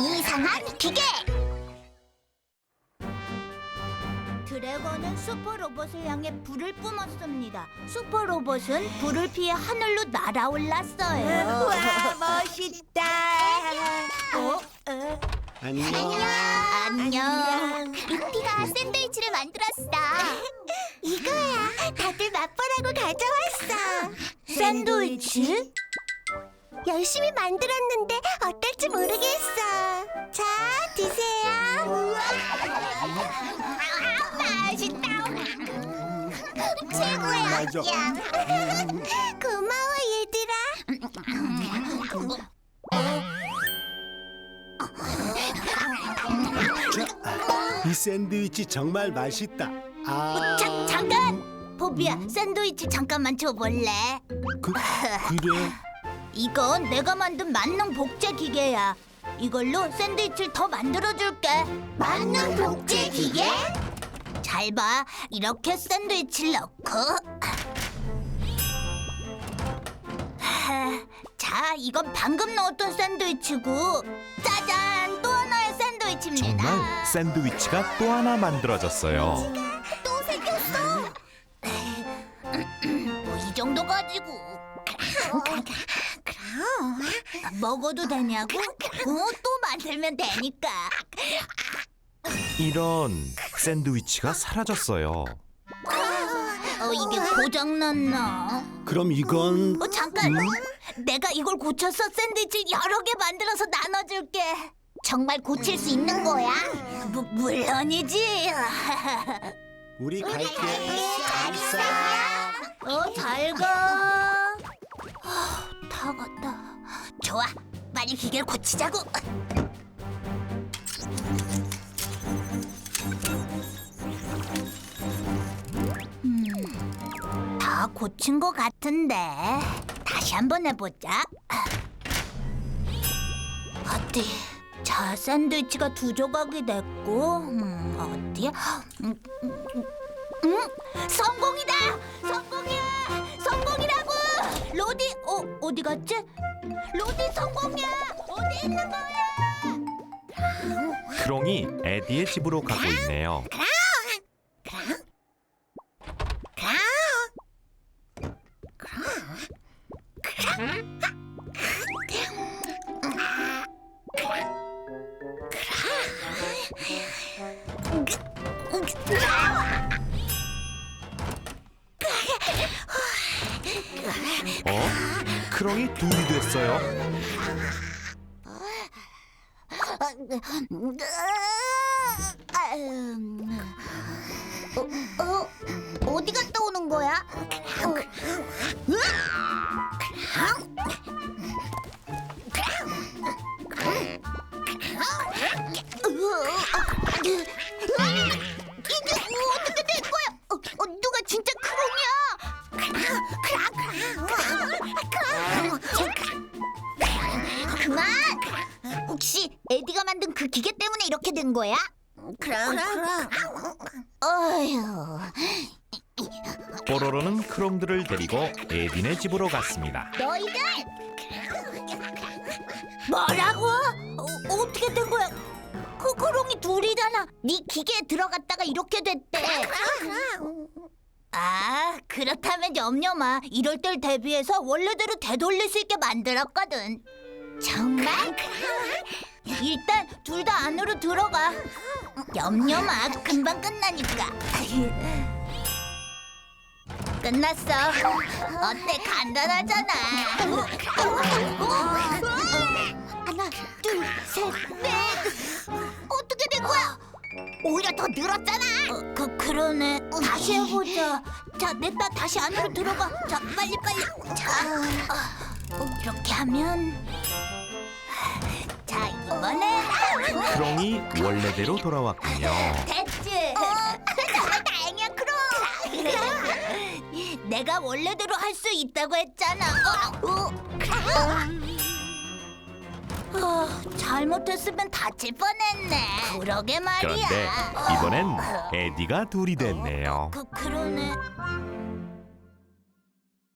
이상한 기계. 드래곤은 슈퍼 로봇을 향해 불을 뿜었습니다. 슈퍼 로봇은 불을 피해 하늘로 날아올랐어요. 와 멋있다. 어? 안녕. 안녕. 루피가 샌드위치를 만들었어. 가져왔어. 샌드위치? 열심히 만들었는데 어떨지 모르겠어. 자, 드세요. 맛있다. 최고야. 맞아. 고마워 얘들아. 이 샌드위치 정말 맛있다. 아, 자, 잠깐. 보비야, 샌드위치 잠깐만 줘볼래? 그, 그래? 이건 내가 만든 만능 복제 기계야. 이걸로 샌드위치를 더 만들어줄게. 만능 복제 기계? 잘 봐. 이렇게 샌드위치를 넣고. 하, 자, 이건 방금 넣었던 샌드위치고. 짜잔! 또 하나의 샌드위치입니다. 정말 샌드위치가 또 하나 만들어졌어요. 먹어도 되냐고? 어, 또 만들면 되니까. 이런 샌드위치가 사라졌어요. 어, 이게 고장났나? 그럼 이건 어, 잠깐. 내가 이걸 고쳐서 샌드위치 여러 개 만들어서 나눠줄게. 정말 고칠 수 있는 거야? 무, 물론이지. 우리 갈게. 잘 있어. 어, 잘 가. 아, 다 갔다. 좋아. 빨리 기계를 고치자고. 음, 다 고친 것 같은데. 다시 한번 해보자. 어디? 자, 샌드위치가 두 조각이 됐고, 음, 어디야? 음, 음, 음, 음, 성공이다! 성공이야! 성공이라고! 로디, 어, 어디 갔지? 크롱이 에디의 집으로 가고 있네요. 어? 크롱이 둘이 됐어요. 어, 어, 어디 갔다 오는 거야? 어, 혹시 에디가 만든 그 기계 때문에 이렇게 된 거야? 그럼 그럼. 어휴, 뽀로로는 크롱들을 데리고 에디네 집으로 갔습니다. 너희들! 뭐라고? 어, 어떻게 된 거야? 그 크롱이 둘이잖아. 네 기계에 들어갔다가 이렇게 됐대. 아, 그렇다면 염려 마. 이럴 때를 대비해서 원래대로 되돌릴 수 있게 만들었거든. 정말? 일단 둘 다 안으로 들어가. 염려 마. 금방 끝나니까. 끝났어. 어때? 간단하잖아. 하나, 둘, 셋, 넷. 어떻게 된 거야? 오히려 더 늘었잖아. 어, 그 그러네. 다시 해보자. 자, 냈다 다시 안으로 들어가. 자, 빨리 빨리. 자, 어, 이렇게 하면. 자, 이번엔 크롱이 원래대로 돌아왔군요. 됐지. 정말 다행이야, 크롱. 내가 원래대로 할 수 있다고 했잖아. 어, 어. 어, 잘못했으면 다칠 뻔했네. 그러게 말이야. 그런데 이번엔 에디가 둘이 됐네요. 그 그러네.